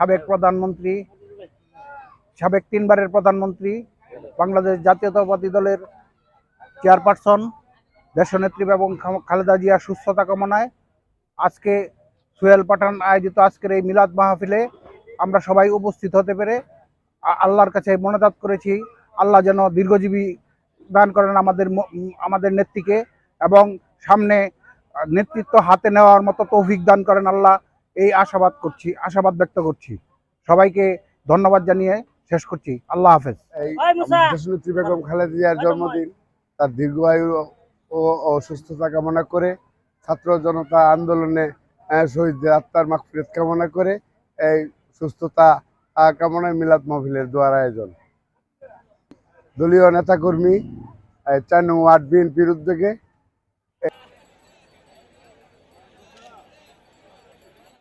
সাবেক প্রধানমন্ত্রী, সাবেক তিনবারের প্রধানমন্ত্রী, বাংলাদেশ জাতীয়তাবাদী দলের চেয়ারপারসন, দেশনেত্রী এবং খালেদা জিয়া সুস্থতা কামনায় আজকে সোহেল পাঠান আয়োজিত আজকের এই মিলাদ মাহফিলে আমরা সবাই উপস্থিত হতে পেরে আল্লাহর কাছে মনোজাত করেছি। আল্লাহ যেন দীর্ঘজীবী দান করেন আমাদের আমাদের নেত্রীকে এবং সামনে নেতৃত্ব হাতে নেওয়ার মতো তৌফিক দান করেন আল্লাহ। এই আশাবাদ করছি আশাবাদ ব্যক্ত করছি। সবাইকে ধন্যবাদ জানিয়ে শেষ করছি। আল্লাহ হাফেজ। এই বেগম খালেদা জিয়ার জন্মদিন তার দীর্ঘায়ু ও ও সুস্থতা কামনা করে ছাত্র জনতা আন্দোলনে আহ, শহীদদের আত্মার মাগফিরাত কামনা করে এই সুস্থতা কামনায় মিলাদ মাহফিলের দোয়ার আয়োজন। দলীয় নেতাকর্মী আহ, চার নং ওয়ার্ড বিএনপির উদ্যোগে